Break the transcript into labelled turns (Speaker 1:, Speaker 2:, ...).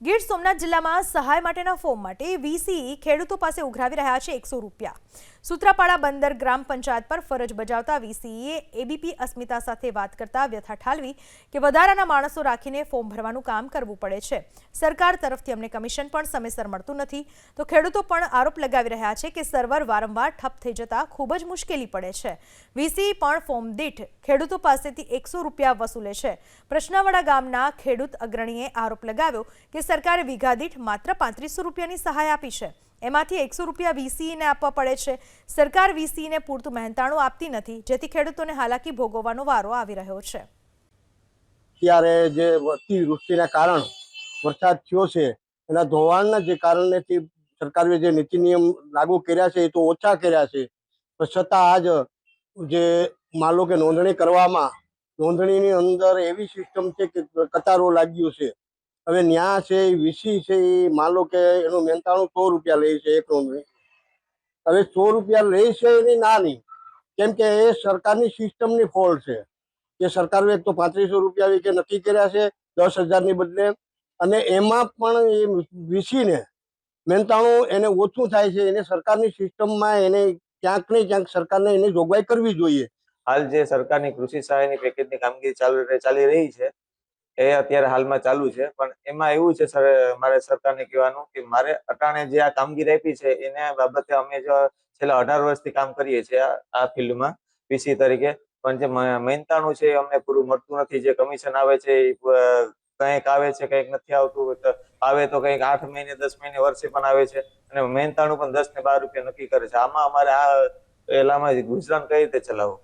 Speaker 1: ગીર સોમનાથ જિલ્લામાં સહાય માટેના ફોર્મ માટે વીસી ખેડૂતો પાસે ઉઘરાવી રહ્યા છે એકસો રૂપિયા. સૂત્રાપાડા બંદર ગ્રામ પંચાયત પર ફરજ બજાવતા વીસીએ એબીપી અસ્મિતા સાથે વાત કરતા વ્યથા ઠાલવી કે વધારાના માણસો રાખીને ફોર્મ ભરવાનું કામ કરવું પડે છે. સરકાર તરફથી અમને કમિશન પણ સમયસર મળતું નથી. તો ખેડૂતો પણ આરોપ લગાવી રહ્યા છે કે સર્વર વારંવાર ઠપ થઈ જતા ખૂબ જ મુશ્કેલી પડે છે. વીસી પણ ફોર્મ દીઠ ખેડૂતો પાસેથી એકસો રૂપિયા વસૂલે છે. પ્રશ્નાવાડા ગામના ખેડૂત અગ્રણીએ આરોપ લગાવ્યો કે સરકારે વીઘા દીઠ માત્ર પાંત્રીસો રૂપિયાની સહાય આપી છે. એમાંથી એકસો રૂપિયા વીસીને આપવા પડે છે. સરકાર વીસીને પૂરતું મહેનતાણું આપતી નથી, જેથી ખેડૂતોને હાલાકી ભોગવવાનો વારો આવી રહ્યો છે.
Speaker 2: ત્યારે જે અતિવૃષ્ટિના કારણ વરસાદ થયો છે, એના ધોવાણના જે કારણેથી સરકારે જે નીતિ નિયમ લાગુ કર્યા છે, એ તો ઓછા કર્યા છે. પણ છતાં આજ જે માલો કે નોંધણી કરવામાં, નોંધણીની અંદર એવી સિસ્ટમ છે કે કતારો લાગ્યું છે. હવે ન્યા છે એ વીસી છે એ માલો કે એનું મહેનતાણું સો રૂપિયા લે છે એક નોંધણી હવે સો રૂપિયા લે છે એની ના નહીં કેમ કે એ સરકારની સિસ્ટમની ફોલ્ટ છે. કે સરકારે એક તો પાંત્રીસો રૂપિયા કે નક્કી કર્યા છે, દસ હજારની બદલે. અને એમાં પણ એ વીસીને મહેનતાણું એને ઓછું થાય છે, એને સરકારની સિસ્ટમમાં એને ક્યાંક ને ક્યાંક સરકારને એની જોગવાઈ કરવી જોઈએ.
Speaker 3: હાલ જે સરકારની કૃષિ સહાયની પેકેજની કામગીરી ચાલુ ચાલી રહી છે એ અત્યારે હાલમાં ચાલુ છે. પણ એમાં એવું છે સર, મારે સરકારને કહેવાનું કે મારે અટાણે જે આ કામગીરી આપી છે, એને બાબતે અમે જો છેલ્લા અઢાર વર્ષથી કામ કરીએ છીએ આ- ફિલ્ડમાં પીસી તરીકે. પણ જે મહેનતાણું છે એ અમને પૂરું મળતું નથી. જે કમિશન આવે છે એ કંઈક આવે છે, કંઈક નથી આવતું આવે તો કંઈક આઠ મહિને, દસ મહિને વર્ષે પણ આવે છે. અને મહેનતાણું પણ દસ ને બાર રૂપિયા નક્કી કરે છે. આમાં અમારે આ, એલામાં ગુજરાન કઈ રીતે ચલાવવું